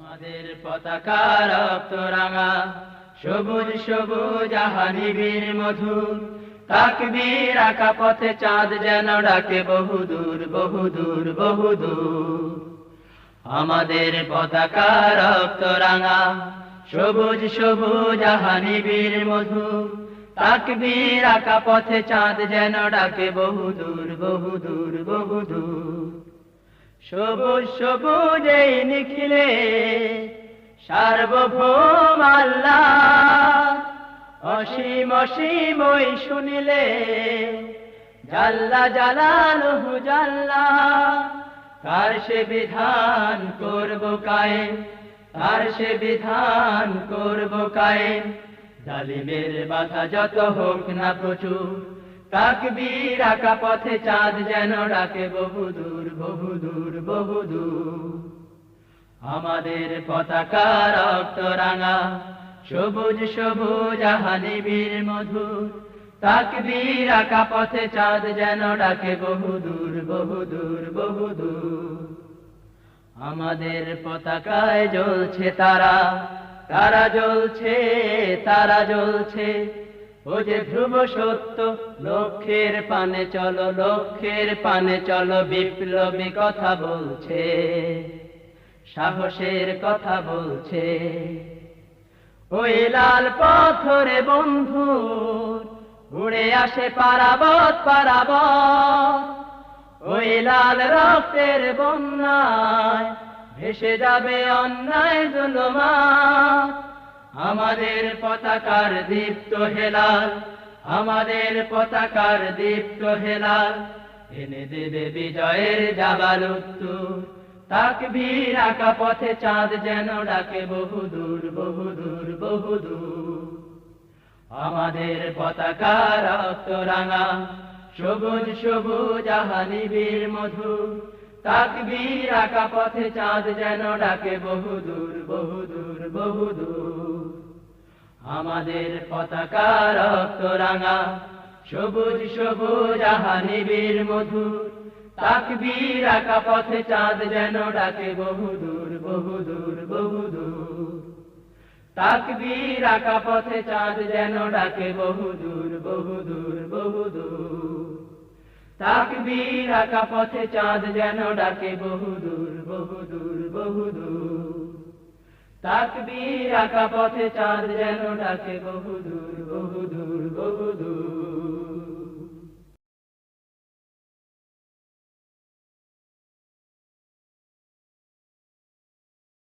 আমাদের পতাকা রক্ত রাঙা। সবুজ সবুজ আহানিবীর মধুর। তাকবীর আঁকা পথে চাঁদ যেন ডাকে বহুদূর বহুদূর বহুদূর আমাদের পতাকা রক্ত রাঙা। সবুজ সবুজ আহানিবীর মধুর। তাকবীর আকা পথে চাঁদ যেন ডাকে বহুদূর বহুদূর বহুদূর সবুজ সবুজ নিখিলে সার্বভৌম আল্লাহ। অসীম অসীম ওই শুনিলে জাল্লা জালালহু জাল্লা। তার সে বিধান করব কায়েম, তার সে বিধান করব কায়েম। জালিমের বাধা যত হোক না প্রচুর তাকবীর আঁকা পথে চাঁদ যেন ডাকে বহুদূর বহুদূর বহুদূর আমাদের পতাকা রক্ত রাঙা সবুজ সবুজ আহানিবীর মধুর। তাকবীর আঁকা পথে চাঁদ যেন ডাকে বহুদূর বহুদূর বহুদূর আমাদের পতাকায় জ্বলছে তারা তারা জ্বলছে তারা জ্বলছে। ও যে ধ্রুব সত্য, লক্ষ্যের পানে চলো, লক্ষ্যের পানে চলো, বিপ্লবী কথা বলছে, সাহসের কথা বলছে। ওই লাল পাথরে বন্ধু, উড়ে আসে পারাবত পারাবত। ওই লাল রক্তের বন্যায় ভেসে যাবে অন্যায় জুলমা আমাদের পতাকার দীপ্ত হেলাল, আমাদের পতাকার দীপ্ত হেলাল। এনে দেবে বিজয়ের জাবাল উত্তর। তাকবীর আঁকা পথে চাঁদ যেন ডাকে বহুদূর বহুদূর বহুদূর আমাদের পতাকার রক্ত রাঙা, সবুজ সবুজ আহানিবীর মধুর। তাকবীর আঁকা পথে চাঁদ যেন ডাকে বহুদূর বহুদূর বহুদূর আমাদের পতাকা রক্ত রাঙা, সবুজ সবুজ আহানিবীর মধুর। তাকবীর আঁকা পথে চাঁদ যেন ডাকে বহুদূর বহুদূর বহুদূর তাকবীর আঁকা পথে চাঁদ যেন ডাকে বহুদূর বহুদূর বহুদূর তাকবীর আকা পথে চাঁদ যেন ডাকে বহুদূর বহুদূর বহুদূর তাকবীর আকা পথে চাঁদ যেন ডাকে বহুদূর বহুদূর বহুদূর